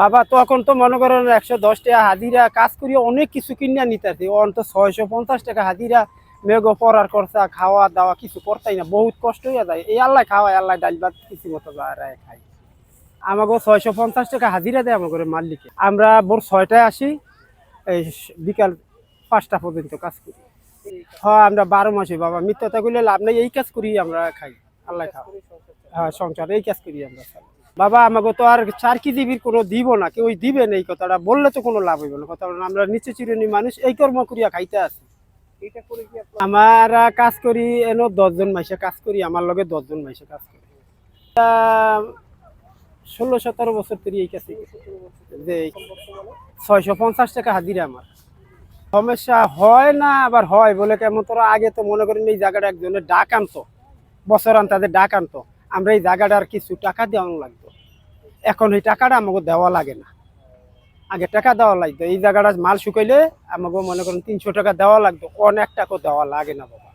বাবা তখন তো মনে করেন একশো দশ টাকা হাজিরা, কাজ করি অনেক কিছু কিনে নিতে আসি অন তো ছয়শো পঞ্চাশ টাকা হাজিরা, মেঘ পড়ার খরচা, খাওয়া দাওয়া কিছু করতাই না, বহুত কষ্ট হয়ে যায়। এই আল্লাহ খাওয়ায়, আল্লাহ ডাল ভাত কিছু মতো খাই আমাকে ছয়শো পঞ্চাশ টাকা হাজিরা দেয় আমাকে মালিকে। আমরা ভোর ছয়টায় আসি, এই বিকাল পাঁচটা পর্যন্ত কাজ করি। হ্যাঁ আমরা বারো মাসে, বাবা মিথ্যাটা করলে লাভ নেই, এই কাজ করি আমরা খাই। আল্লাহ খাওয়া হ্যাঁ সংসার, এই কাজ করি আমরা। বাবা, আমাকে তো আর চার কেজি বির কোনো দিব না, কেউ দিবে না এই কথাটা, বললে তো কোনো লাভ হইব না। কথা আমরা নিচে চিরুনি মানুষ, এই কর্ম করিয়া খাইতে আছি। আমরা কাজ করি, এনো দশজন মাইসে কাজ করি, আমার লগে দশজন মাইসে কাজ করি। ষোলো সতেরো বছর ধরে এই কাছে যে ছয়শো পঞ্চাশ টাকা হাজিরা আমার। সমস্যা হয় না, আবার হয় বলে কেমন তোরা আগে তো মনে করেন এই জায়গাটা একজনের ডাক আনতো, বছর আন তাদের ডাক আনতো। আমরা এই জায়গাটার কিছু টাকা দেওয়া লাগতো এখন এই টাকাটা আমাকে দেওয়া লাগে না। আগে টাকা দেওয়া লাগতো, এই জায়গাটা মাল শুকাইলে আমাকে মনে করেন তিনশো টাকা দেওয়া লাগতো, অনেক টাকা দেওয়া লাগে না বাবা।